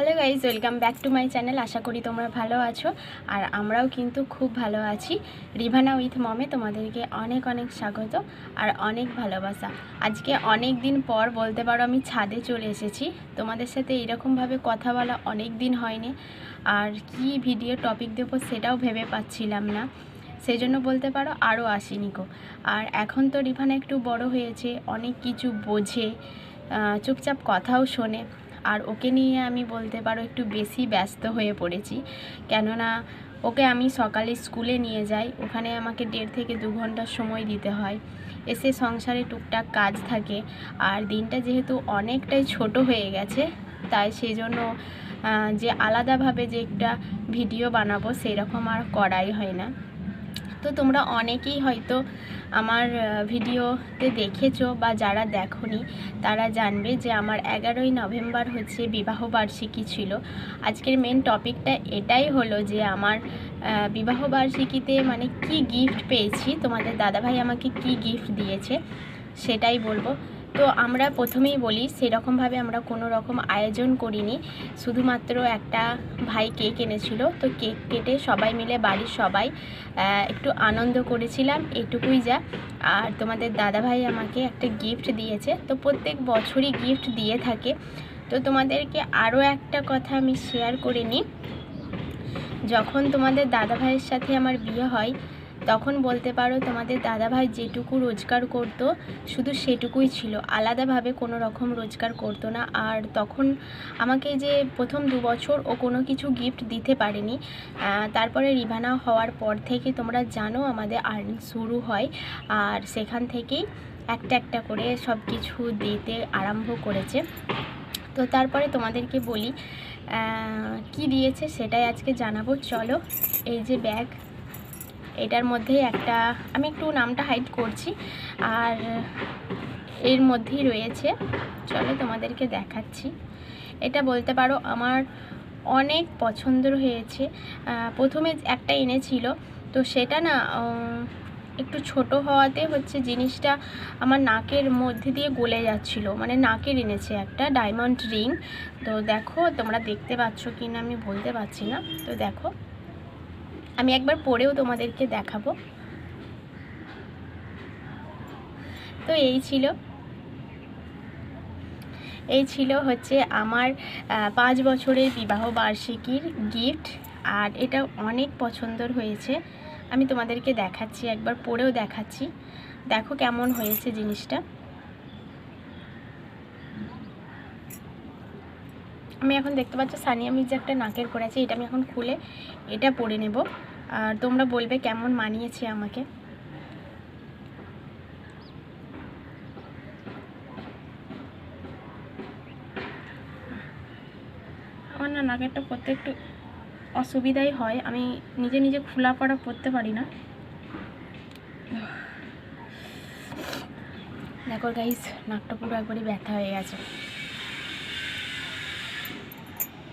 Hello guys welcome back to my channel. আশা করি তোমরা ভালো আছো। আর আমরাও কিন্তু খুব ভালো আছি। রিভানা উইথ মমে তোমাদেরকে অনেক অনেক স্বাগত আর অনেক ভালোবাসা। আজকে অনেক দিন পর বলতে পারো আমি ছাদে চলে এসেছি। তোমাদের সাথে এরকমভাবে কথা বলা অনেক দিন হয়নি। আর কি ভিডিও টপিক দেবো সেটাও ভেবে পাচ্ছিলাম না। সেই জন্য বলতে পারো আরও আসিনি গো। আর এখন তো রিভানা একটু বড় হয়েছে, অনেক কিছু বোঝে চুপচাপ কথাও শোনে। আর ওকে নিয়ে আমি বলতে পারো একটু বেশি ব্যস্ত হয়ে পড়েছি। কেননা ওকে আমি সকালে স্কুলে নিয়ে যাই, ওখানে আমাকে দেড় থেকে দু ঘণ্টা সময় দিতে হয়। এসে সংসারে টুকটাক কাজ থাকে আর দিনটা যেহেতু অনেকটাই ছোট হয়ে গেছে, তাই সেই জন্য যে আলাদাভাবে যে একটা ভিডিও বানাবো সেই রকম আর করাই হয় না। তো তোমরা অনেকেই হয়তো আমার ভিডিওতে দেখেছ বা যারা দেখোনি, তারা জানবে যে আমার এগারোই নভেম্বর হচ্ছে বিবাহবার্ষিকী ছিল। আজকের মেন টপিকটা এটাই হলো যে আমার বিবাহবার্ষিকীতে মানে কি গিফট পেয়েছি, তোমাদের দাদাভাই আমাকে কি গিফট দিয়েছে, সেটাই বলব। তো আমরা প্রথমেই বলি, সেরকমভাবে আমরা কোনো রকম আয়োজন করিনি। শুধুমাত্র একটা ভাই কেক এনেছিল। তো কেক কেটে সবাই মিলে বাড়ির সবাই একটু আনন্দ করেছিলাম। এটুকুই যা। আর তোমাদের দাদাভাই আমাকে একটা গিফট দিয়েছে। তো প্রত্যেক বছরই গিফট দিয়ে থাকে। তো তোমাদেরকে আরও একটা কথা আমি শেয়ার করে নিই। যখন তোমাদের দাদাভাইয়ের সাথে আমার বিয়ে হয় তখন বলতে পারো তোমাদের দাদাভাই যেটুকু রোজগার করতো, শুধু সেটুকুই ছিল। আলাদাভাবে কোনো রকম রোজগার করতো না। আর তখন আমাকে যে প্রথম দু বছর ও কোনো কিছু গিফট দিতে পারেনি তারপরে রিভানা হওয়ার পর থেকে তোমরা জানো আমাদের আর্নিং শুরু হয়। আর সেখান থেকেই একটা একটা করে সব কিছু দিতে আরম্ভ করেছে। তো তারপরে তোমাদেরকে বলি কি দিয়েছে সেটাই আজকে জানাব। চলো, এই যে ব্যাগ এটার মধ্যে একটা, আমি একটু নামটা হাইড করছি। আর এর মধ্যেই রয়েছে, চলো তোমাদেরকে দেখাচ্ছি। এটা বলতে পারো আমার অনেক পছন্দের হয়েছে। প্রথমে একটা এনেছিল, তো সেটা না একটু ছোট হওয়াতে হচ্ছে জিনিসটা আমার নাকের মধ্যে দিয়ে গলে যাচ্ছিল। মানে নাকের এনেছে একটা ডায়মন্ড রিং তো দেখো তোমরা দেখতে পাচ্ছ কি না আমি বলতে পারছি না। তো দেখো। আমি একবার পরেও তোমাদেরকে দেখাবো। তো এই ছিল। এই ছিল হচ্ছে আমার পাঁচ বছরের বিবাহ বার্ষিকীর গিফট। আর এটা অনেক পছন্দর হয়েছে। আমি তোমাদেরকে দেখাচ্ছি, একবার পরেও দেখাচ্ছি। দেখো কেমন হয়েছে জিনিসটা। আমি এখন দেখতে পাচ্ছ সানিয়া মির্জা একটা নাকের করেছে এটা আমি এখন খুলে এটা পরে নেব। আর তোমরা বলবে কেমন মানিয়েছে আমাকে। আমার না নাকেরটা পরতে একটু অসুবিধাই হয়, আমি নিজে নিজে খোলা পড়া পরতে পারি না। দেখো গাইস নাকটা পুরো একবারই ব্যথা হয়ে গেছে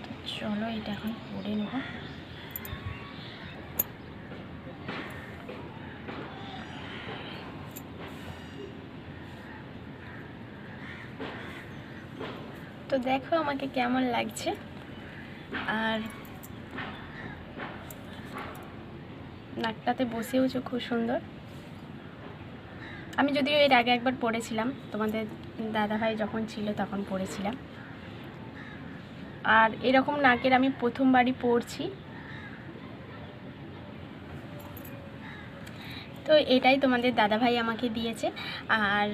তো চলো, এটা এখন পরে নেব। তো দেখো আমাকে কেমন লাগছে। আর নাকটাতে বসেওছো, খুব সুন্দর। আমি যদিও এর আগে একবার পড়েছিলাম, তোমাদের দাদাভাই যখন ছিল তখন পড়েছিলাম। আর এরকম নাকের আমি প্রথমবারই পড়ছি তো এটাই তোমাদের দাদাভাই আমাকে দিয়েছে। আর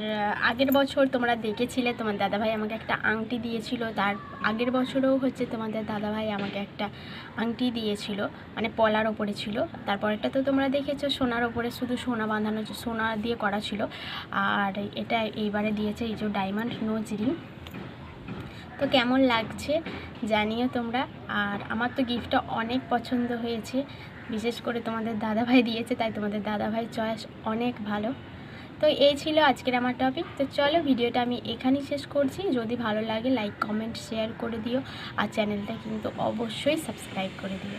আগের বছর তোমরা দেখেছিলে, তোমার দাদাভাই আমাকে একটা আংটি দিয়েছিল। তার আগের বছরও হচ্ছে তোমাদের দাদাভাই আমাকে একটা আংটি দিয়েছিল মানে পলার ওপরে ছিল। তারপরেরটা তো তোমরা দেখেছ, সোনার ওপরে শুধু সোনা বাঁধানো, সোনা দিয়ে করা ছিল। আর এটা এইবারে দিয়েছে এই যে ডায়মন্ড নোজ রিং তো কেমন লাগছে জানিও তোমরা। আর আমার তো গিফটটা অনেক পছন্দ হয়েছে। বিশেষ করে তোমাদের দাদাভাই দিয়েছে, তাই তোমাদের দাদাভাই চয়েস অনেক ভালো। তো এই ছিল আজকের আমার টপিক তো চলো ভিডিওটা আমি এখানেই শেষ করছি। যদি ভালো লাগে লাইক কমেন্ট শেয়ার করে দিও। আর চ্যানেলটা কিন্তু অবশ্যই সাবস্ক্রাইব করে দিও।